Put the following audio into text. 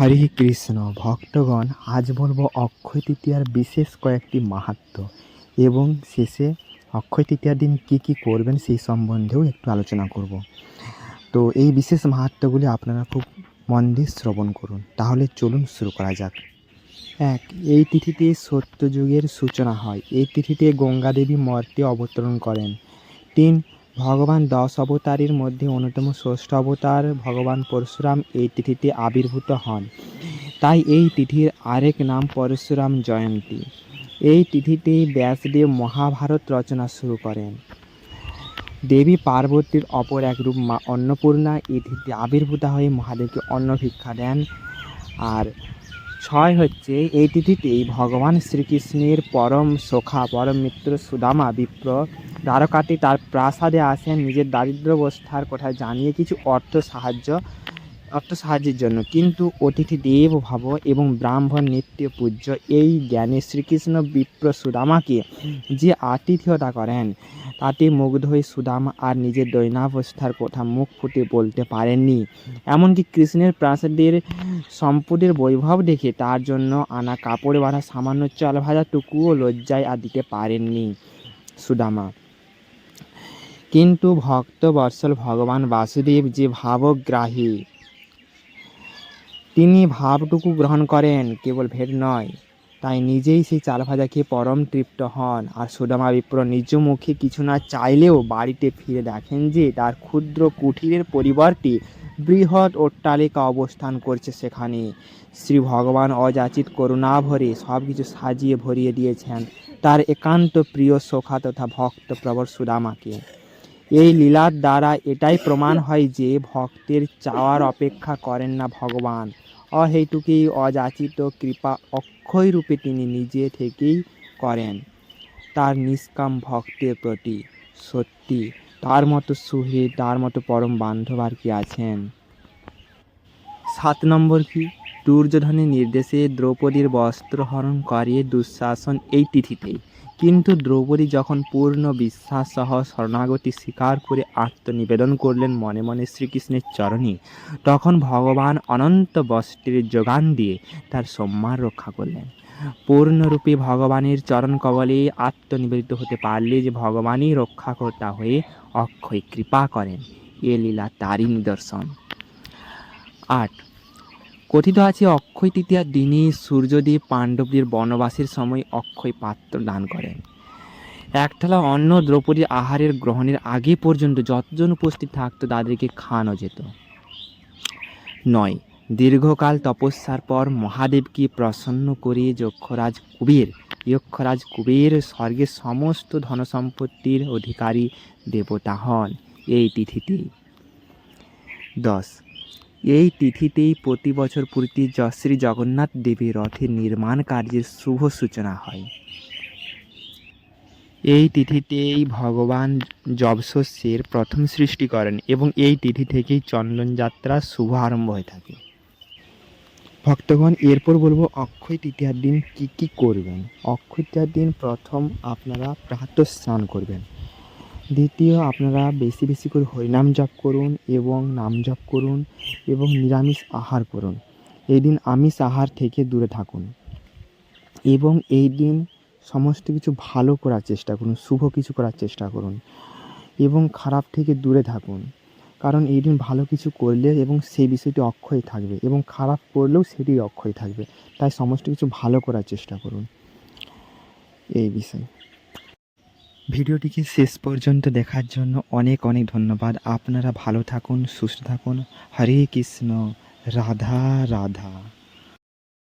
হরে কৃষ্ণ, ভক্তগণ, আজ বলব অক্ষয় তৃতীয়ার বিশেষ কয়েকটি মাহাত্ম্য এবং শেষে অক্ষয় তৃতীয়ার দিন কী কী করবেন সেই সম্বন্ধেও একটু আলোচনা করব। তো এই বিশেষ মাহাত্ম্যগুলি আপনারা খুব মন দিয়ে শ্রবণ করুন। তাহলে চলুন শুরু করা যাক। এক, এই তিথিতে সত্যযুগের সূচনা হয়। এই তিথিতে গঙ্গা দেবী মর্তে অবতরণ করেন। তিন ভগবান দশ অবতারের মধ্যে অন্যতম ষষ্ঠ অবতার ভগবান পরশুরাম এই তিথিতে আবির্ভূত হন। তাই এই তিথির আরেক নাম পরশুরাম জয়ন্তী। এই তিথিতে ব্যাসদেব মহাভারত রচনা শুরু করেন। দেবী পার্বতীর অপর এক রূপ মা অন্নপূর্ণা এই তিথিতে আবির্ভূত হয়ে মহাদেবকে অন্ন ভিক্ষা দেন। আর ছয় হচ্ছে, এই তিথিতেই ভগবান শ্রীকৃষ্ণের পরম সখা, পরম মিত্র সুদামা বিপ্র দ্বারকাতে তার প্রাসাদে আসেন। নিজের দারিদ্র দারিদ্র্যাবস্থার কথা জানিয়ে কিছু অর্থ সাহায্য অর্থ সাহায্যের জন্য। কিন্তু অতিথি দেব, ভাব এবং ব্রাহ্মণ নিত্য পূজ্য এই জ্ঞানে শ্রীকৃষ্ণ বিপ্র সুদামাকে যে আতিথেয়তা করেন, তাতে মুগ্ধ হয়ে সুদামা আর নিজের দৈনাবস্থার কথা মুখ ফুটে বলতে পারেননি। এমনকি কৃষ্ণের প্রাসাদের সম্পদের বৈভব দেখে তার জন্য আনা কাপড়ে বাঁধা সামান্য চাল ভাজা টুকুও লজ্জায় আর দিতে পারেননি সুদামা। কিন্তু ভক্ত বৎসল ভগবান বাসুদেব যে ভাবগ্রাহী তিনি ভাবটুকু গ্রহণ করেন, কেবল ভেদ নয়। তাই নিজেই সেই চাল ভাজা খেয়ে পরম তৃপ্ত হন। আর সুদামা বিপ্র নিজ মুখে কিছু না চাইলেও বাড়িতে ফিরে দেখেন যে তার ক্ষুদ্র কুঠিরের পরিবারটি বৃহৎ অট্টালিকা অবস্থান করছে সেখানে। শ্রী ভগবান অযাচিত করুণা ভরে সব কিছু সাজিয়ে ভরিয়ে দিয়েছেন তার একান্ত প্রিয় সখা তথা ভক্ত প্রবর সুদামাকে। এই লীলার দ্বারা এটাই প্রমাণ হয় যে ভক্তের চাওয়ার অপেক্ষা করেন না ভগবান। অহেতুকেই অযাচিত কৃপা অক্ষয় রূপে তিনি নিজে থেকেই করেন। তার নিষ্কাম ভক্তের প্রতি সত্যি, তার মতো সুহৃদ তার মতো পরম বান্ধব আর কি আছেন? সাত নম্বর কি? দুর্যোধনের নির্দেশে দ্রৌপদীর বস্ত্রহরণ করে দুঃশাসন এই তিথিতেই কিন্তু দ্রৌপদী যখন পূর্ণ বিশ্বাস সহ শরণাগতি স্বীকার করে আত্মনিবেদন করলেন মনে মনে শ্রীকৃষ্ণের চরণে, তখন ভগবান অনন্ত বস্ত্রের যোগান দিয়ে তার সম্মান রক্ষা করলেন। পূর্ণরূপে ভগবানের চরণ কবলে আত্মনিবেদিত হতে পারলে যে ভগবানই রক্ষাকর্তা হয়ে অক্ষয় কৃপা করেন, এ লীলা তারই নিদর্শন। আট কথিত আছে, অক্ষয় তৃতীয়ার দিনে সূর্যদেব পাণ্ডবদের বনবাসের সময় অক্ষয় পাত্র দান করেন। একতলা অন্ন দ্রৌপদীর আহারের গ্রহণের আগে পর্যন্ত যতজন উপস্থিত থাকতো, তাদেরকে খাওয়ানো যেত। নয়, দীর্ঘকাল তপস্যার পর মহাদেবকে প্রসন্ন করে যক্ষরাজ কুবের যক্ষরাজ কুবের স্বর্গের সমস্ত ধনসম্পত্তির অধিকারী দেবতা হন। এই তিথিতে দশ এই তিথিতেই প্রতি বছর পুরীতে জ- শ্রী জগন্নাথ দেবীর রথের নির্মাণ কার্যের শুভ সূচনা হয়। এই তিথিতেই ভগবান যবশস্যের প্রথম সৃষ্টি করেন এবং এই তিথি থেকেই চন্দন যাত্রার শুভ আরম্ভ হয়ে থাকে। ভক্তগণ, এরপর বলব অক্ষয় তৃতীয়ার দিন কি কি করবেন? অক্ষয় তৃতীয়ার দিন প্রথম আপনারা প্রাতঃ স্নান করবেন। দ্বিতীয়, আপনারা বেশি বেশি করে হরিনাম জপ করুন এবং নাম জপ করুন এবং নিরামিষ আহার করুন। এই দিন আমিষ আহার থেকে দূরে থাকুন এবং এই দিন সমস্ত কিছু ভালো করার চেষ্টা করুন, শুভ কিছু করার চেষ্টা করুন এবং খারাপ থেকে দূরে থাকুন। কারণ এই দিন ভালো কিছু করলে এবং সেই বিষয়টি অক্ষয় থাকবে এবং খারাপ করলেও সেটি অক্ষয় থাকবে। তাই সমস্ত কিছু ভালো করার চেষ্টা করুন। এই বিষয়। ভিডিওটিকে শেষ পর্যন্ত দেখার জন্য অনেক অনেক ধন্যবাদ। আপনারা ভালো থাকুন, সুস্থ থাকুন। হরে কৃষ্ণ। রাধা রাধা।